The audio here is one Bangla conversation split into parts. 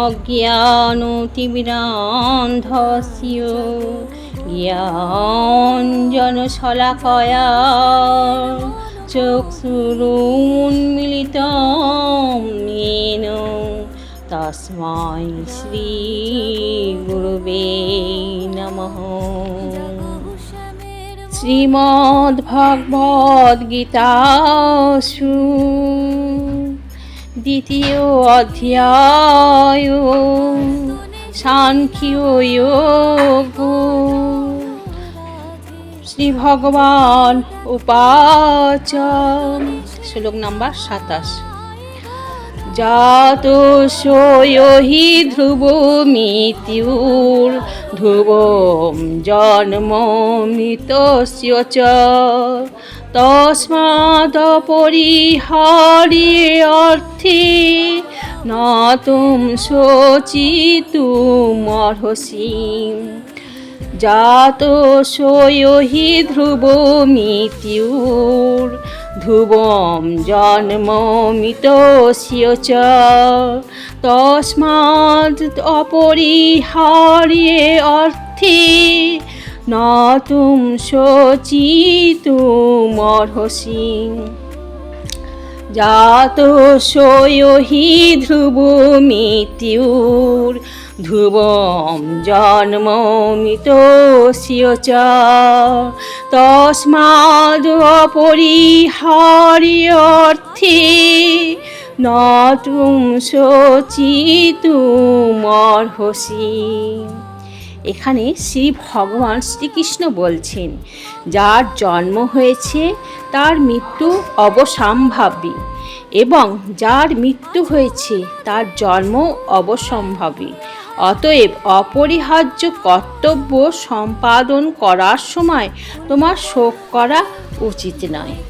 অজ্ঞানতিবিরান্ধস্য জ্ঞানজনশলাকয়া চক্ষুরুন্মিলিতং येन তস্মাই শ্রীগুরুবে নমঃ। শ্রীমদ্ভগবদ্গীতাসু। দ্বিতীয় অধ্যায় সাংখ্যযোগ শ্রী ভগবান উপাচ শ্লোক নাম্বার সাতাশ। জাত হি ধ্রুব মৃত্যুর ধ্রুব জন্ম মৃতস্য চ। তস্মাদ পরিহারি অর্থে ন তুম শোচিতুমর্হসি জাত হি ধ্রুব মৃত্যুর, ধ্রুবম জন্মমিতস্য চ তস্মাৎ অপরিহার্যে অর্থে ন তুম শোচিতুমর্হসি জাত হি ধ্রুব মৃত্যুর ধ্রুবম জন্মমিতস্য চ তস্মাদ অপরিহার্যর্থে ন তুম শোচিতুমর্হসি এখানে শ্রী ভগবান শ্রীকৃষ্ণ বলছেন, যার জন্ম হয়েছে, তার মৃত্যু অবসম্ভাবী এবং যার মৃত্যু হয়েছে, তার জন্ম অবসম্ভাবী। অতএব অপরিহার্য কর্তব্য সম্পাদন করার সময় তোমার শোক করা উচিত নয়।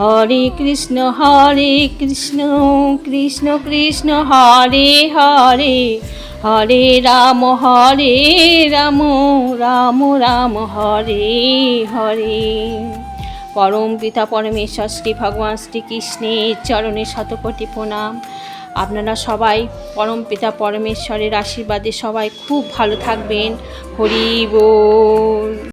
হরে কৃষ্ণ হরে কৃষ্ণ কৃষ্ণ কৃষ্ণ, হরে হরে। হরে রাম হরে রাম রাম রাম, হরে হরে। পরম পিতা পরমেশ্বর, শ্রী ভগবান শ্রীকৃষ্ণের চরণে শতকোটি প্রণাম। আপনারা সবাই পরম পিতা পরমেশ্বরের আশীর্বাদে সবাই খুব ভালো থাকবেন। হরি বল।